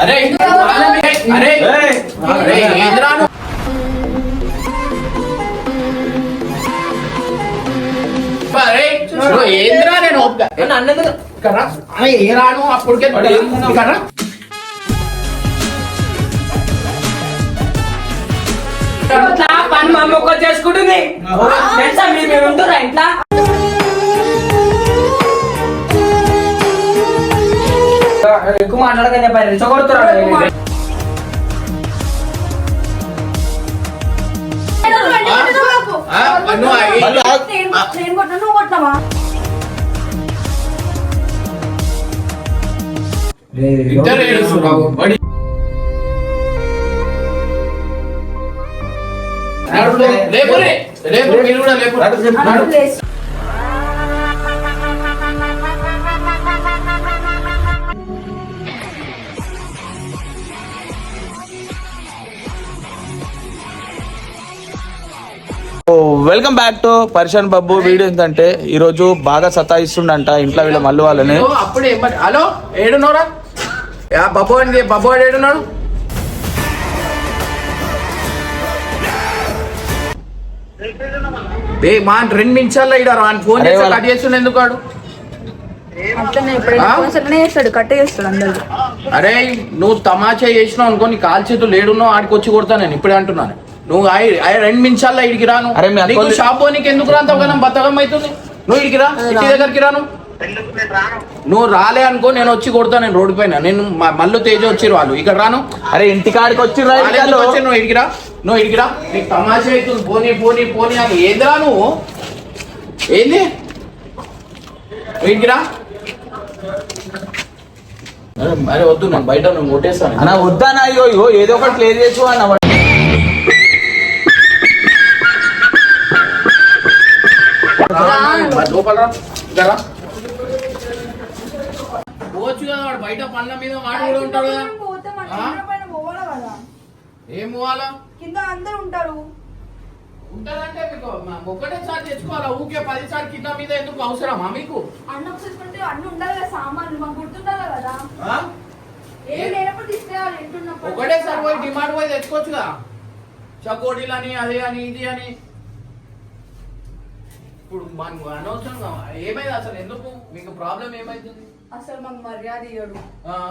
అరే అరే అరే ఏంద్రా ఏంద్రా నేను? ఏ రాను? అప్పటికే పని మా అమ్మ చేసుకుంటుంది. తెలుసా మీరు మీరు ఉంటురా ఇంట్లో? ఎక్కువ మాట్లాడకనే నువ్వు ఆ- నేను కొట్టినా నువ్వు కొట్టినావా? ఇద్దరు ఏడుస్తున్నావు. బడి లేపు రే లేపు మీరు కూడా లేపు వెల్కమ్ బ్యాక్ టు పర్షన్ బబ్బు వీడియో ఏంటంటే ఈరోజు బాగా సతాయిస్తుండంట ఇంట్లో వీళ్ళ మళ్ళీ వాళ్ళని. అప్పుడే హలో ఏడున్నారా యా బాబు అండి బాబు వాడు ఏడున్నాడు? ఏ మా రెండు నిమిషాల్లో ఇడ రాని ఫోన్ చేసి కట్ చేస్తుండే ఎందుకు వాడు? అరే నువ్వు తమాషా చేసినావు అనుకో నీ కాల్ చేతులు ఏడున్నావు ఆడికి వచ్చి కొడతా నేను ఇప్పుడే అంటున్నాను. నువ్వు రెండు నిమిషాల్లో ఇడికి రాను నీకు షాప్ నీకు ఎందుకు రాంత ఒక బతకం అవుతుంది? నువ్వు ఇడికి రా ఇంటి దగ్గరికి రాను నువ్వు. రాలే అనుకో నేను వచ్చి కొడతా నేను రోడ్డు పైన. నేను మ- మల్లు తేజ వచ్చిరు వాళ్ళు. ఇక్కడ రాను అరే ఇంటికాడికి వచ్చి వాళ్ళు ఎందుకు వచ్చి నువ్వు ఇడికి రా? నువ్వు ఇడికి రా. నీకు తమాషా అవుతుంది. పోనీ పోనీ పోనీ అని. ఏందిరా నువ్వు? ఏంది? నువ్వు ఇడికి రా. అరే, అరే వద్దు నేను బయట నువ్వు కొట్టేస్తాను. అన్న వద్దానా అయ్యో ఇగో ఏదో ఒకటి క్లియర్ చేసు అన్న మరి లోపల రా. ఇక్కడ రా. పోవచ్చు కదా వాడు బయట పనుల మీద వాడు కూడా ఉంటాడు కదా. పోతే మన పైన పోవాలా కదా? ఏం పోవాలా? కింద అందరు ఉంటారు. ఉంటారంటే మీకు ఒకటేసారి తెచ్చుకోవాలా? ఊకే పదిసారి కింద మీద ఎందుకు అవసరమా మీకు? అన్న ఒకసారి అన్ని ఉండాలి కదా సామాన్లు మాకు గుర్తుండాలి కదా. ఆ? ఏం లేనప్పుడు తీసుకురావాలి ఎంటున్నప్పుడు ఒకటేసారి పోయి డిమాండ్ పోయి తెచ్చుకోవచ్చుగా. చకోడీలు అని అదే అని ఇది అని. ఇప్పుడు మనకు అనవసరంగా ఏమైంది అసలు? ఎందుకు? మీకు ప్రాబ్లం ఏమైతుంది? అసలు మాకు మర్యాద ఇయ్యడు.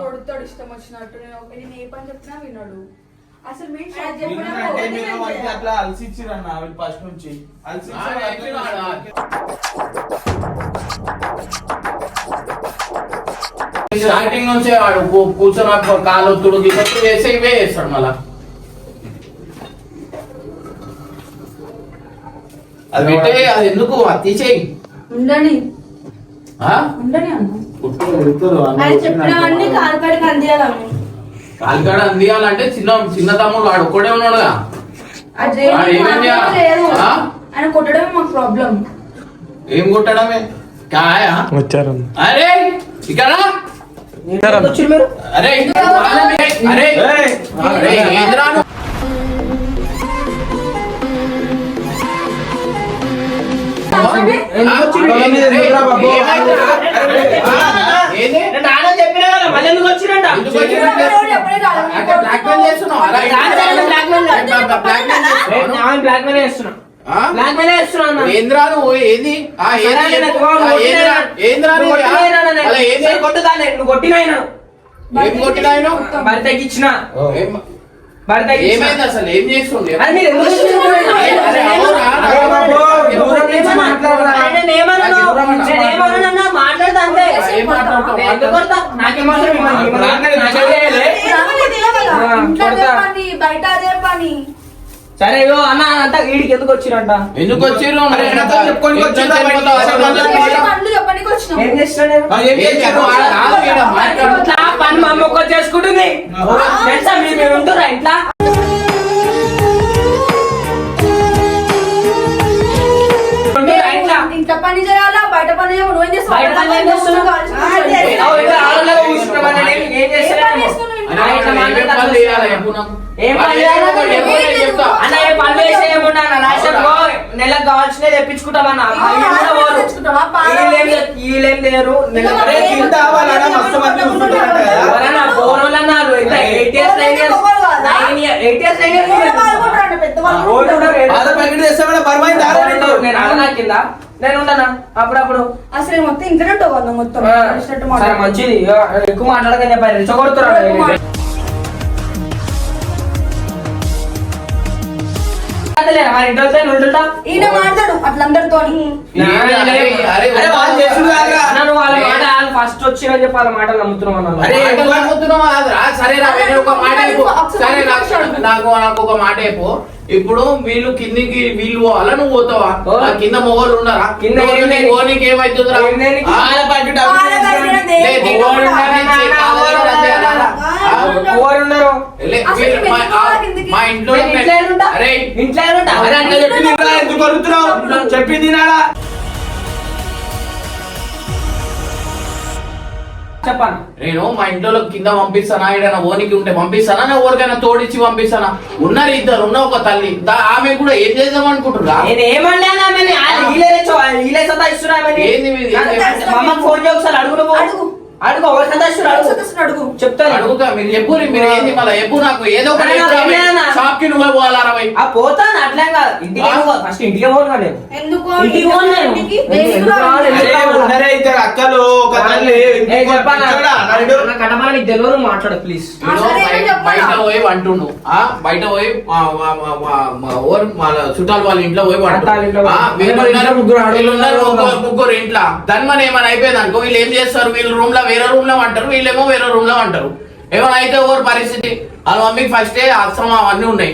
కొడుతాడు ఇష్టం వచ్చినట్టు. నేను ఏ పని చెప్పినా వినడు. అసలు మేము చెప్పినా అట్లా ఫస్ట్ నుంచి. స్టార్టింగ్ నుంచే. వాడు కూర్చొని ఆ కాలు గిసొత్తుడు వేసి ఇవే వేస్తాడు మళ్ళా. అది పెట్టే అది ఎందుకు? అది తీసేయి. ఉండని? ఉండని కాలికాడ అందియాలంటే చిన్న చిన్న తమ్ముడు వాడు ఒక్కడే ఉన్నాడుగా. కొట్టడమే మాకు ప్రాబ్లం ఏం కొట్టడమే? కాయా? వచ్చారు. అరే ఇక్కడ. అరే అరే అరే. ఏంద్రా నువ్వు? ఏంది? ఏంద్రా? కొట్టినాయినా ఏం కొట్టినాయను? బరి తగ్గించిన ఏమైంది అసలు ఏం చేస్తుండే అది మీరు ఎందుకు బయట అదే పని సరే ఇగో అన్న అంతా వీడికి ఎందుకు వచ్చిరంట ఎందుకు వచ్చినాం ఏం చేస్తున్నాడు పని మా అమ్మ ఒక్కరు చేసుకుంటుంది. తెలుసా? మీరు మీరు ఉంటురా ఇంట్లో? ఇంట్లో? పని చేయాలా? బయట పని చేయాలి నువ్వేం చేస్తావు బయట పని ఏం చేస్తున్నావు? అన్న. అన్న అన్న నెలకు తెప్పించుకుంటామన్నా వీళ్ళేం లేరు. అన్నారు. ఎంత eight years nine years nine year eight years nine పాత ప్యాకెట్ తెస్తామని బరువైంది ఆరా నీకు? నేను అడనా కింద నేను అప్పుడప్పుడు. అసలు మొత్తం ఇంటనే ఉంటావు మొత్తం. సరే. మంచిది. ఎక్కువ మాట్లాడకని చెప్పారు ఈయన మాట్లాడు వాళ్ళు వాళ్ళ ఫస్ట్ వచ్చిన చెప్పి వాళ్ళ మాట నమ్ముతున్నావు అన్నాను. అరే, మాటలు నమ్ముతున్నావా? రా, సరే రా, వేరే ఒక మాట నాకు నాకు నాకు ఒక మాట చెప్పు. ఇప్పుడు వీళ్ళు కిందికి వీళ్ళు పోవాలా నువ్వు పోతావా? కింద మొగోళ్ళు ఉన్నారా? కింద. ఓనికి ఏమైతుందిరా? మా- ఇంట్లో ఇంట్లో చెప్పింది నాడా? చెప్పాను. నేను మా ఇంట్లో కింద పంపిస్తానా? ఏదైనా ఓనికి ఉంటే పంపిస్తానా? నేను ఎవరికైనా తోడిచ్చి పంపిస్తానా? ఉన్నారు ఇద్దరు ఉన్న ఒక తల్లి. దా- ఆమె కూడా ఏం చేద్దాం అనుకుంటున్నా? నేను ఏమన్నాను వీలే అమ్మకి ఫోన్ చేయ ఒకసారి అడుగు నువ్వు అడుగు. అడుగు ఎవరు సతాయిస్తున్నారు అడుగు. సొగసుని అడుగు. చెప్తాను. అడుగుతా మీరు చెప్పు మీరు ఏంది మళ్ళీ? చెప్పు నాకు ఏదో ఒకటి అరే, చెప్పు, ఏమైనా? ఆమె. షాప్కి నువ్వే పోవాలా రవై ఆ పోతాను అట్లా కాదు. ఇంటికి ఫస్ట్ పోను నేను. ఎందుకు? పోను నేను. ఇద్దరు అక్కలు ఒక తల్లి కటమల నీకు తెలియదు మాట్లాడు ప్లీజ్? బయట పోయి వంటుండు. ఆ బయట పోయి చుట్టాలు వాళ్ళ ఇంట్లో పోయి ముగ్గురు. ముగ్గురు- ఇంట్లో. ధన్మని ఏమైనా అయిపోయింది అనుకో వీళ్ళు ఏం చేస్తారు? వీళ్ళు రూమ్లో వేరే రూమ్లో అంటారు వీళ్ళేమో వేరే రూమ్లో అంటారు. ఏమైనా అయితే ఓవర్ పరిస్థితి? వాళ్ళ మమ్మీకి ఫస్టే అవసరం అవన్నీ ఉన్నాయి.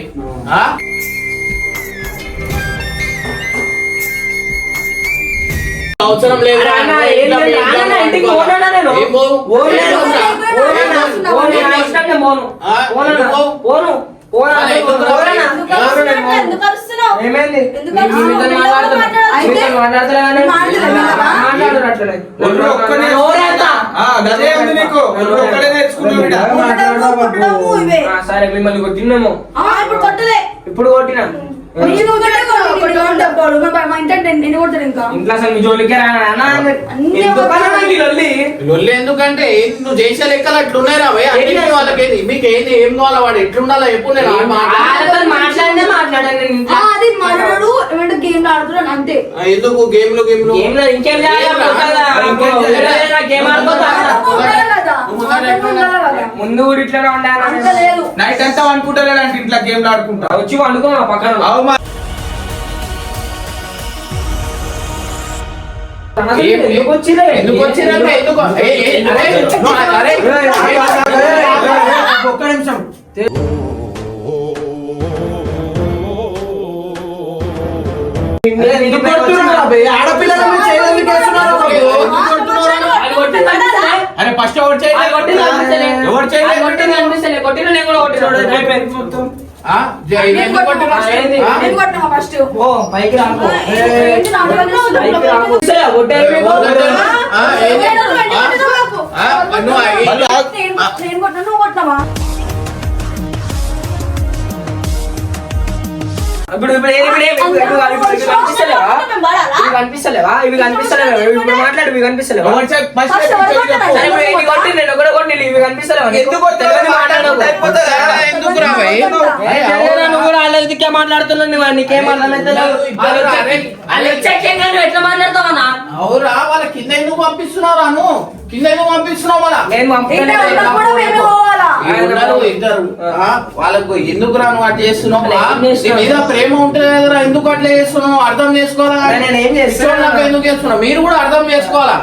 అవసరం లేదు. మాట్లాడుతున్నా. గదే ఉంది నీకు. ఒక్కడే నేర్చుకున్నావు సరే మిమ్మల్ని కొట్టలే. ఇప్పుడు కొట్టినా? లొల్లి? లొల్లి ఎందుకంటే నువ్వు చేసే లెక్కలు అట్లున్నాయి రా భయ్ అన్నింటి ఏంటి? వాళ్ళకి ఏంది మీకు ఏంది ఏం కావాలా వాడు? ఎట్లుండాలా? ఎప్పుడు నేను మాట్లాడినే మాట్లాడాను. అది మనడు ఏమంటే గేమ్ ఆడుతున్నాడు అంతే. ఎందుకు? గేమ్లు గేమ్లు? లేదు, ఇంకేం ముందు కూడా ఇట్లానే ఉండాలి నైట్ అంతా అనుకుంటలేడంటే ఇంట్లో గేమ్లు ఆడుకుంటా వచ్చి వండుకో పక్కన ఎందుకు? ఎందుకు ఎందుకు ఒక్క నిమిషం? ఆడపిల్లల ఎందుకు కొట్టినావు? ఏంది? ఆ? నేను కొట్టినా ఫస్ట్ ఓ, పైకి రాకు. ఏంటి నా ఇప్పుడు ఇప్పుడు ఇవి కనిపిస్తలేవా? ఇవి కనిపిస్తలేవా? ఇప్పుడు మాట్లాడు ఇవి కనిపిస్తలేవా? కనిపిస్తలేవా నువ్వు కూడా వాళ్ళ మాట్లాడుతున్నావు నువ్వు? నీకేం అర్థమైతే వాళ్ళు ఎట్లా మాట్లాడతావు అన్న? అవురా వాళ్ళ కింద ఎందుకు పంపిస్తున్నావు రాను? కింద ఎందుకు పంపిస్తున్నావు మళ్ళా ఇద్దరు. ఆ, వాళ్ళకు ఎందుకు రాను అట్లా చేస్తున్నావు? మీద ప్రేమ ఉంటుంది కదరా ఎందుకు అట్లా చేస్తున్నావు? అర్థం చేసుకోవాలా? నేను ఏం నాకు ఎందుకు చేస్తున్నావు? మీరు కూడా అర్థం చేసుకోవాలా?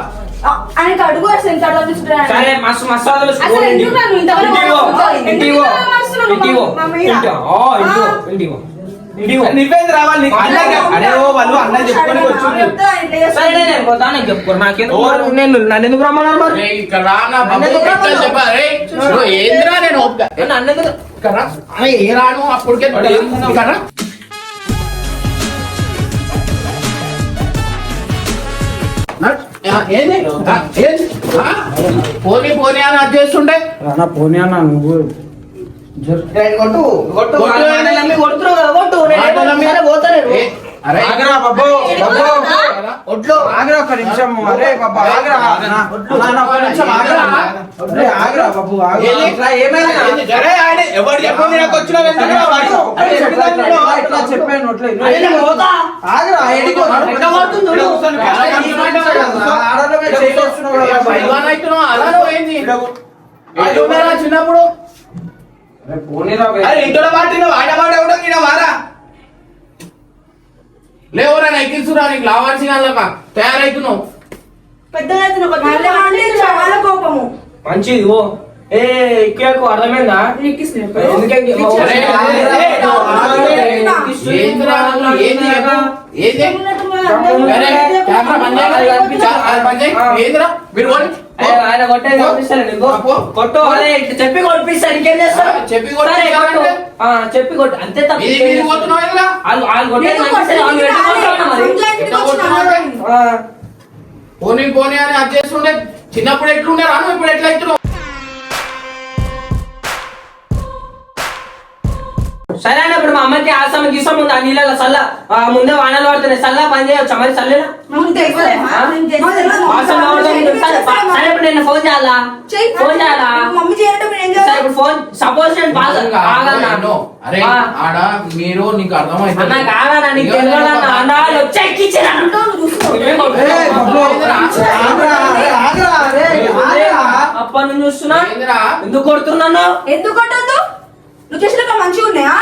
ఆయనకి అడుగు అసలు ఎంత అర్థం తీసుకుంటాడు సరే మస్తు మస్తు వదలు అసలు ఇంటికి. ఎందుకు నన్ను ఇంతవరకు ఇంటికి పో. పంపించాలి? ఇంటికి నువ్వేంది రావాలి? వాళ్ళు అన్నయ్య చెప్పుకొని వచ్చింది. సరే నేను వెళ్ళిపోతా, నేను చెప్పుకో నాకెందుకు ఓ. నేను నన్ను ఎందుకు రమ్మన్నారు మరి? ఇక్కడ ఏందిరా నేను ఏ, నన్ను ఎందుకు ఇక్కడ రా. అరే, ఏ రాను? అప్పటికే? పోనీ పోనీ అని అది చేస్తుండే రానా పోనీ అన్న నువ్వు. ఒడ్లు. ఆగరా ఒక్క నిమిషం. అరే బాబా ఆగరా. అన్న, అన్న, ఒక్క నిమిషం ఆగరా. అరే ఆగరా బాబు ఆగరా. ఏంది? ఇట్లా ఏమైంది? ఏంది? అరే, ఆయన ఎవరు చెప్పండి నాకు వచ్చిన వెంటనే వాడు. అరే, ఇట్లా, ఇట్లా, ఇట్లా, ఇట్లా చెప్పాను. ఆగరా చిన్నప్పుడు ఇంట్లో పాటిన వాడవాడ కూడా ఈడ వారా? లేవురా ఎక్కిస్తురా నీకు లావాల్సిన వాళ్ళకా తయారైతున్నావు. పెద్దగా కోపము. మంచిది ఓ ఏ ఎక్కువ అర్థమైందా? ఎక్కిస్తున్నాడు. ఆయన కొట్టేది కొట్టిస్తాను నీకు. కొట్టు చెప్పి కొట్టిస్తాను ఇంకేం చెప్పి చెప్పి కొట్టు. అంతే తప్ప పోనీ పోనీ అని అది చేస్తుండే చిన్నప్పుడు ఎట్లుండే రాను ఇప్పుడు ఎట్లా అవుతున్నావు సరే అన్న ఇప్పుడు మా అమ్మకి ఆసామ గీసం ఉంది ఆ నీళ్ళలో సల్ల ముందే వానలు పడుతున్నాయి సల్లా పని చేయొచ్చా మరి సల్లేనా. సరే ఇప్పుడు నేను ఫోన్ చేయాలా. ఫోన్ చేయాలా సరే ఇప్పుడు ఫోన్ సపోజ్ నేను బాగా ఆగన్నా నో. అరే ఆ. ఆడ మీరు నీకు అర్థమైతే అన్న కాదన్నా నీకు తెలియదన్నా అన్నాళ్ళు వచ్చి ఎక్కించిన అంటావు నువ్వు చూసుకో. ఏ బాబు, ఆగరా, అరే, ఆగరా, అరే, ఆగరా. అప్పటి నుంచి చూస్తున్నా? ఎందుకు కొడుతున్నాను ఎందుకు నువ్వు చేసిన మంచిగా ఉన్నాయా?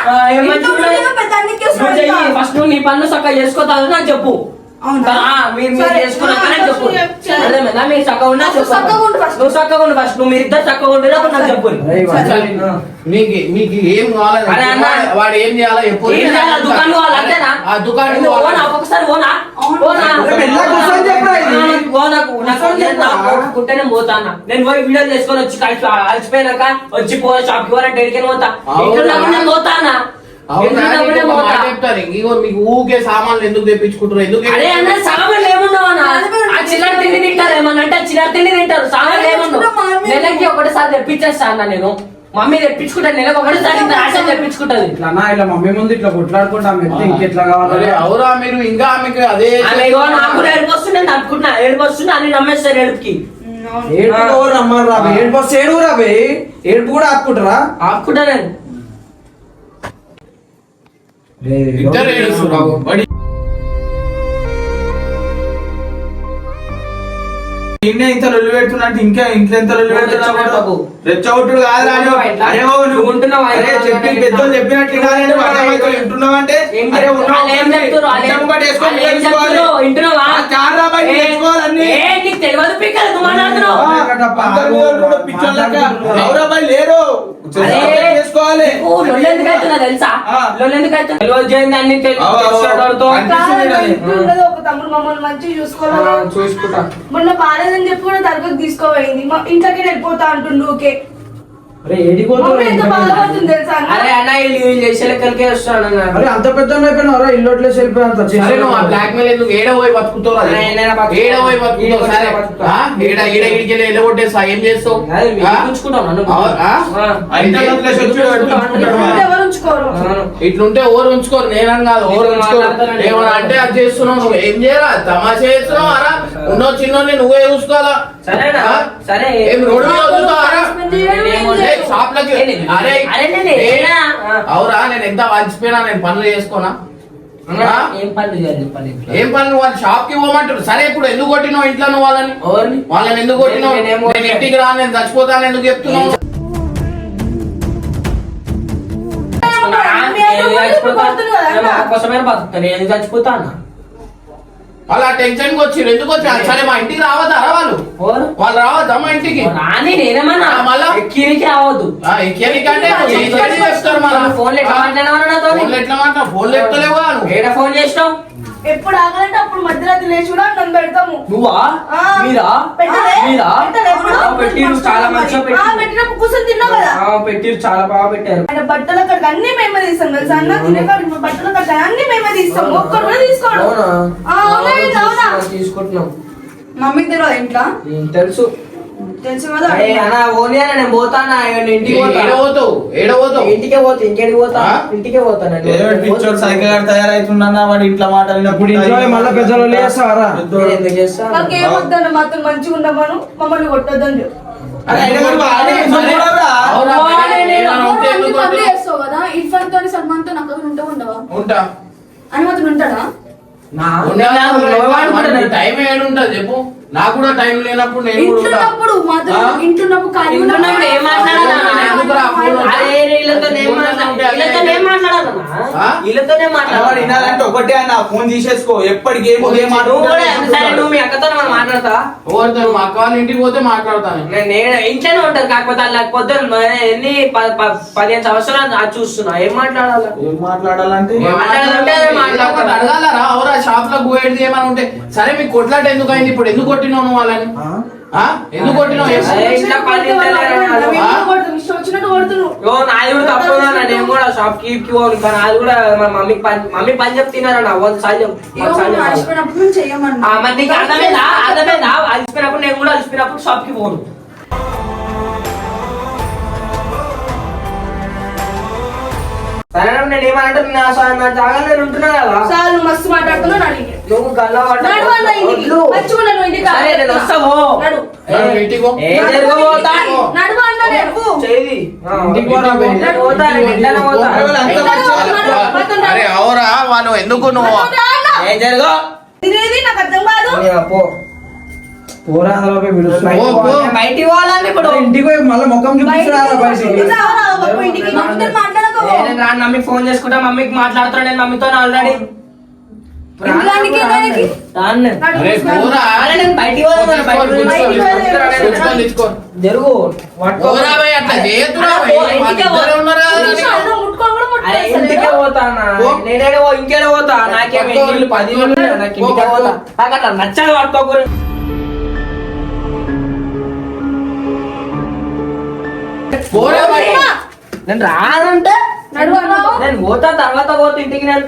ఫస్ట్ నువ్వు నీ పనులు చక్కగా చేసుకోతావు నాకు చెప్పు. మీరు చక్కగా ఉన్నా నువ్వు ఉండు ఫస్ట్. నువ్వు నాకు చెప్పు. మీకు మీకు ఏం కావాలి. వాడు ఏం చేయాలో ఎప్పుడు దుకాణం? ఆ దుకాణం ఓనా? ఒక్కొక్కసారి ఓనా? ఓనా? ఓనాకు, నాకు కూర్చొని నేను పోయి వీడియో చేసుకొని వచ్చి కలిసి అలసిపోయినాక వచ్చి పో షాప్కి పోరా డెడికేని పోతా? ఇంట్లో ఉన్నప్పుడు ఇగో మీకు ఊకే సామాన్లు ఎందుకు తెప్పించుకుంటారు ఎందుకు అరే అన్న సామాన్లు అన్న? ఆ చిల్లర తిండి తింటారు ఏమన్నా అంటే చిల్లర తిండి తింటారు సామాన్లు ఏముండవు నెలకి ఒకటిసారి తెప్పించేస్తా అన్న నేను. మమ్మీ తెప్పించుకుంటా నెలకు ఒకటిసారి రాషన్ తెప్పించుకుంటది. ఇట్లా అన్నా ఇట్లా మమ్మీ ముందు ఇట్లా కొట్లాడుకుంటాం మెత్త ఇంకెట్లా కావాలి? అవురా మీరు ఇంకా మీకు అదే నాకు కూడా ఏడుపు వస్తుంది నేను అనుకుంటున్నా ఏడుపు వస్తుంది అని నమ్మేస్తారు ఏడుపుకి. ఏడుపు నమ్మరు రా బే. ఏడుపు వస్తే ఏడుపు రా బే. ఏడుపు కూడా ఆపుకుంటారా? ఆపుకుంటా నేను. ఇద్దరు ఏడుస్తున్నారు బడి నిన్నే ఇంత లొల్లి పెడుతున్నట్టు ఇంకా ఇంట్లో ఎంత రెచ్చగొట్టకు. పెడుతున్నావు రెచ్చగొట్టుడు కాదురా అని ఉంటున్నావా ఇట్లా? అరే బాబు నువ్వు ఉంటున్నావా? అరే ఇట్లా? చెప్పి పెద్దలు చెప్పినట్లు అంటే? అంటే అరే? ఉన్నావు గౌరవపై లేరు. తెలుసా? తమ్ముడు మమ్మల్ని మంచిగా చూసుకోవాలి. ఆ, చూసుకుంటా. మొన్న బాగాలేదని చెప్పి కూడా తరగతి తీసుకోపోయింది. మా ఇంట్లోకి వెళ్ళిపోతా అంటుండు ఊకే అరే అంత పెద్ద ఇల్లు వదిలేసి వెళ్ళిపోయినంత సరే నువ్వు ఆ బ్లాక్ మెయిల్ ఎందుకు? ఏడ పోయి బతుకుతావు. ఏడ బతుకుతావు? సరే. వెళ్ళి ఎల్లగొట్టేస్తా. ఏం చేస్తావు. ఇట్లుంటే ఓరు ఉంచుకోరు? నేనని కాదు ఓరు ఉంచుకోరు. ఏమన్నా అంటే అది చేస్తున్నావు నువ్వు. ఏం చేయరా? తమాషా చేస్తున్నావు అరా? ఉన్నో చిన్నోని నువ్వే చూసుకోవాలా? సరేనా? సరే. ఏం రోడ్డు షాప్లకి. అరే. అవురా నేను ఎంత వంచిపోయినా నేను పనులు చేసుకోనా? ఏం పనులు వాళ్ళు షాప్కి పోమంటారు. సరే ఇప్పుడు ఎందుకు కొట్టినావు ఇంట్లో నువ్వు వాళ్ళని? వాళ్ళని ఎందుకు కొట్టినావు? నేనేం. ఇంటికి రా నేను చచ్చిపోతాను ఎందుకు చెప్తున్నావు? కోసమే బతుకుతా. నేను చచ్చిపోతా అన్న. అలా టెన్షన్ వచ్చి ఎందుకు వచ్చి సరే మా ఇంటికి రావద్దారా వాళ్ళు? వాళ్ళు రావద్దా మా ఇంటికి? రాని నేనేమన్నా? ఆ, మళ్ళా? ఎక్కిరికి రావద్దు. చెప్తారు మన ఫోన్లో ఎట్లా మాట్లాడినావా నాతో ఫోన్లో ఎట్లా మాట్లా ఫోన్లో ఎత్తలేవు కదా నువ్వు ఏడ ఫోన్ చేసినావు? ఎప్పుడు ఆగాలంటే అప్పుడు మధ్యరాత్రి లేచి కూడా నన్ను పెడతాము. నువ్వా. మీరా? మీరా? పెట్టిరు చాలా మంచిగా పెట్టిరు. పెట్టినప్పుడు కూర్చొని తిన్నావు కదా? పెట్టిరు చాలా బాగా పెట్టారు. ఆయన బట్టల కట్ట అన్ని మేమే తీస్తాం తెలుసా అన్న? తినే బట్టల కట్ట అన్ని మేమే తీస్తాం. ఒక్కరు కూడా తీసుకోడు? తీసుకుంటున్నాం. మమ్మీకి తెలియదు ఇంట్లో? తెలుసు. తెలుసు కదా ఏ, అన్న ఓని అన్న నేను పోతానా ఇంటికి పోతా. ఏడ పోతావు? ఏడ పోతావు? ఇంటికే పోతా ఇంకేడికి పోతా? ఇంటికే పోతా నేను. ఏదో పిచ్చోడు సైకిల్ గారు తయారైతుండన్నా వాడు ఇంట్లో మాట్లాడినప్పుడు ఇంట్లో మళ్ళీ పెద్దలు ఎందుకు చేస్తా మంచిగా ఉండమను మమ్మల్ని కొట్టొద్దని ఇర్ఫాన్తో సల్మాన్తో నాకు ఉండవా? ఉంటా. అని మాత్రం ఉంటాడా? టైం ఏడు ఉంటుంది చెప్పు. నాకు కూడా టైం లేనప్పుడు నేను? ఇంట్లోన్నప్పుడు ఖాళీ ఇంట్లోన్నప్పుడు ఏం ఒకటే ఆయన ఫోన్ తీసేసుకో ఎప్పటికి నువ్వు మీ అక్కతో మనం మాట్లాడతా ఎవరితో? మా అక్క వాళ్ళ ఇంటికి పోతే మాట్లాడతాను. నేను ఇంట్లోనే ఉంటాను కాకపోతే అలా లేకపోతే ఎన్ని పదిహేను సంవత్సరాలు అది చూస్తున్నా. ఏం మాట్లాడాలి? ఏం మాట్లాడాలంటే? మాట్లాడాలంటే అడగాలరా? అవరా షాప్లో పోయేది ఏమైనా ఉంటే సరే మీకు కొట్లాట ఎందుకు అయింది? ఇప్పుడు ఎందుకు కొట్టినావు నువ్వు వాళ్ళని ఆ? ఆ? ఎందుకు కొట్టినావు. నేను కూడా షాప్కి కి పోను. కానీ అది కూడా మా మమ్మీకి పని మమ్మీ పని చెప్పు. మరి నీకు అర్థమైందా? అర్థమైందా? అలసిపోయినప్పుడు నేను కూడా అలసిపోయినప్పుడు షాప్కి పోను. సరే నేను ఏమంటే నా నేను ఉంటున్నా కదా. సార్ నువ్వు మస్తు మాట్లాడుతున్నావు గల్లా అరే అవరా వాళ్ళు ఎందుకు నువ్వు? ఏం జరగో. నాకు అర్థం కాదు. పో. బయటికి పోవాలని ఇప్పుడు. ఇంటికి పోయి మళ్ళీ ముఖం ఫోన్ చేసుకుంటా మమ్మీకి మాట్లాడుతున్నా నేను మమ్మీతో ఆల్రెడీ జరుగు. ఇంటికే పో. ఇంకేడ పోతా నాకేం పట్టుకో, ఇల్లు పది నాకు ఇంటికే. పోతా. నాకు అట్లా నచ్చదు. నేను రానంటే? నేను పోతా తర్వాత పోతా ఇంటికి నేను.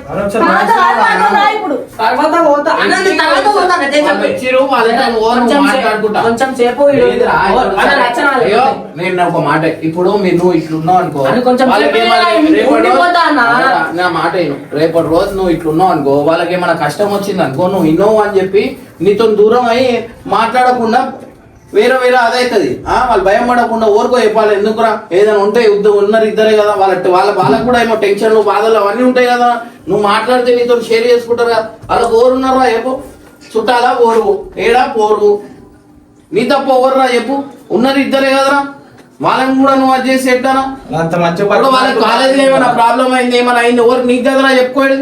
ఇప్పుడు. తర్వాత పోతా. తర్వాత పోతా అదే కొంచెం సేపు- నేను ఒక మాట ఇప్పుడు మీరు నువ్వు ఇట్లున్నావు అనుకో. అని కొంచెం నా మాట రేపటి రోజు నువ్వు ఇట్లున్నావు అనుకో వాళ్ళకి ఏమైనా కష్టం వచ్చింది అనుకో నువ్వు ఇన్నోవు అని చెప్పి నీతో దూరం అయ్యి మాట్లాడకుండా వేరే వేరే అదైతుంది ఆ వాళ్ళు భయం పడకుండా ఊరుకో చెప్పాలి. ఎందుకురా? ఏదైనా ఉంటే యుద్ధం ఉన్నారు ఇద్దరే కదా. వాళ్ళ వాళ్ళ వాళ్ళకు కూడా ఏమో టెన్షన్లు బాధలు అవన్నీ ఉంటాయి కదా. నువ్వు మాట్లాడితే నీతో షేర్ చేసుకుంటారు కదా వాళ్ళకి ఓరున్నారా చెప్పు. చుట్టాలా? పోరు ఏడా? పోరు. నీ తప్ప ఎవర్రా చెప్పు. ఉన్నది ఇద్దరే కదరా. వాళ్ళని కూడా నువ్వు అది చేసి ఎట్టానా వాళ్ళ కాలేజీలో ఏమైనా ప్రాబ్లం అయింది ఏమైనా అయింది ఎవరు నీకు కదరా చెప్పుకోండి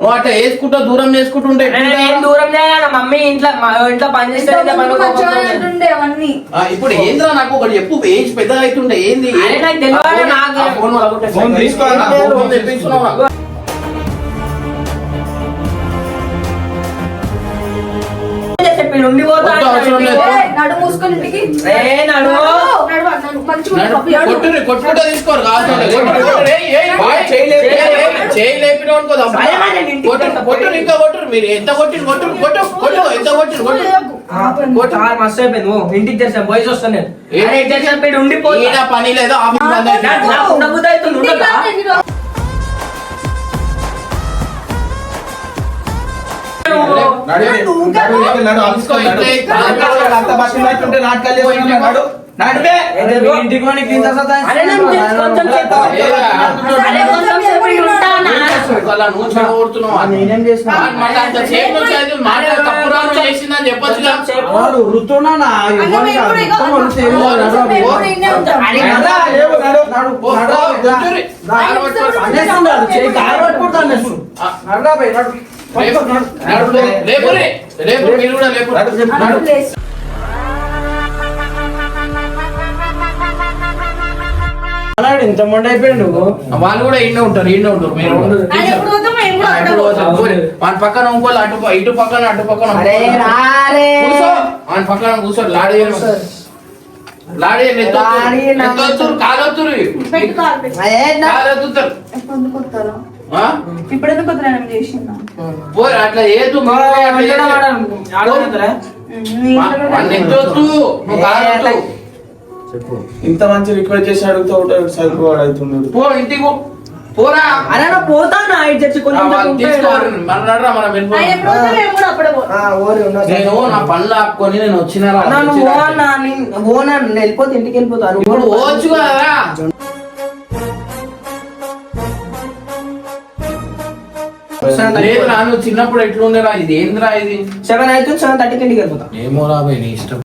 నువ్వు అట్లా వేసుకుంటా దూరం నేను? ఏం దూరం చేయను మా ఇంట్లో మా ఇంట్లో పని చేస్తే ఇంట్లో పని ఇంతకుముందు మంచిగా కొనుక్కుంటుంది. ఉంటుండే అవన్నీ. ఇప్పుడు ఏంద్రా నాకు ఒకటి చెప్పు ఏజ్ పెద్దగా అవుతుండే ఏంది? ఫోన్- నాకు- ఆ ఏడు. కొట్టుర్రి, ఇంకా కొట్టుర్రి. మీరు ఎంత కొట్టిరు కొట్టు కొట్టు కొట్టు ఎంత కొట్టిరు కొట్టు కొట్టు. చాలా మస్తు అయిపోయింది ఓ, ఇంటికి తెచ్చాను బాయ్స్ వస్తాను నేను ఏం అరే, ఇంటికి తెచ్చాను పోయి ఉండి పోతా. ఈడ పని లేదా ఇంటికి ఉండదా? నాటకాలు అంత బస్సు బయటుంటే నాటకాలు చేస్తున్నావు, నడు. నడువే. అరే మీ ఇంటికి పోనీ ఇంత సతాయిస్తున్నావు. అరే నేను కొంచెం- కొంచెం చెప్పు. ఏరా? అరే కొంచెం సేపు ఇక్కడ ఉంటానా? అలా నువ్వు చెడగొడుతున్నావు అని. నేనేం చేసిన వాడు మళ్ళీ అంత సేపు నుంచి అది మాట తప్పురా నువ్వు చేసిందని చెప్పొచ్చు కదా. సేపు. వాడు వృత్తున్నా నా అన్న, ఇవ్వని మేము కాదు. అన్నాడు, ఇంత మొండ అయిపోయాడు నువ్వు. వాళ్ళు కూడా ఇండే ఉంటారు ఇండే ఉంటారు మీరు. వాని పక్కన ఇంకోళ్ళు అటు ఇటు పక్కన అటు పక్కన వాని పక్కన కూర్చో. లాడి లాడి లాడి నా- కాలొత్తురు. కాలొత్తుతారు? ఇప్పుడు ఎందుకు అట్లా ఏదు నువ్వు ఇంత మంచి రిక్వెస్ట్ చేసి అడుగుతూ ఉంటాడు అవుతున్నాడు పో ఇంటికి పో. పోరా. అరే నా పోతానా? ఇటు చచ్చి ఆ, కొంచెం వాళ్ళు ఉంటాయి తీసుకోరు. మన నడరా, మనం వెళ్ళిపోదాం. ఆయన ఎప్పుడు వద్దు నేను కూడా అప్పుడే పోతా. ఆ, ఓరి ఉన్నా సరే. నేను నా పనులు ఆపుకొని నేను ఓ అన్నా, నేను- ఓ అన్నా, నేను వెళ్ళిపోతే ఇంటికి వెళ్ళిపోతాను ఇప్పుడు పోవచ్చు కదా. లేదు రా నువ్వు చిన్నప్పుడు ఎట్లుండేరా? ఇది ఏందిరా ఇది? సెవెన్ అయితే సెవెన్ థర్టీకి ఇంటికి వెళ్ళిపోతా. ఏమో రాబోయే నీ ఇష్టం.